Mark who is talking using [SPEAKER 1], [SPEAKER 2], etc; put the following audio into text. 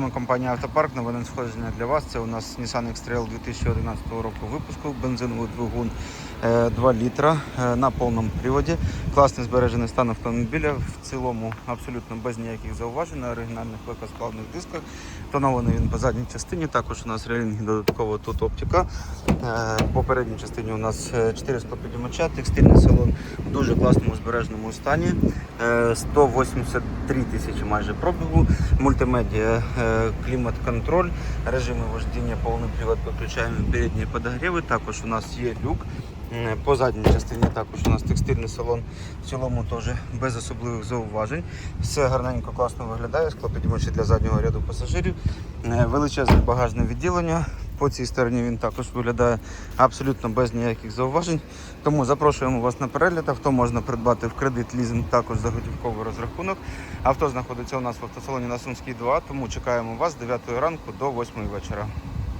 [SPEAKER 1] Ми компанія Автопарк новини сходження для вас. Це у нас Nissan X-Trail 2011 року випуску, бензиновий двигун 2 літра е, на повному приводі. Класний збережений стан автомобіля. В цілому абсолютно без ніяких зауважень на оригінальних легкосплавних дисках. Тонований він по задній частині. Також у нас рейлінги додатково тут оптика. Е, По передній частині у нас 4 склопідіймача, текстильний салон в дуже класному збереженому стані. Е, 183 тисячі майже пробігу, мультимедіа, е, клімат-контроль, режими вождіння, повний привод, підключаємо передні подогріви. Також у нас є люк. По задній частині також у нас текстильний салон в цілому теж без особливих зауважень. Все гарненько, класно виглядає, склопідіймачі для заднього ряду пасажирів. Е, Величезне багажне відділення. По цій стороні він також виглядає абсолютно без ніяких зауважень. Тому запрошуємо вас на перегляд. Авто можна придбати в кредит, лізинг, також за готівковий розрахунок. Авто знаходиться у нас в автосалоні на Сумській 2, тому чекаємо вас з 9 ранку до 8 вечора.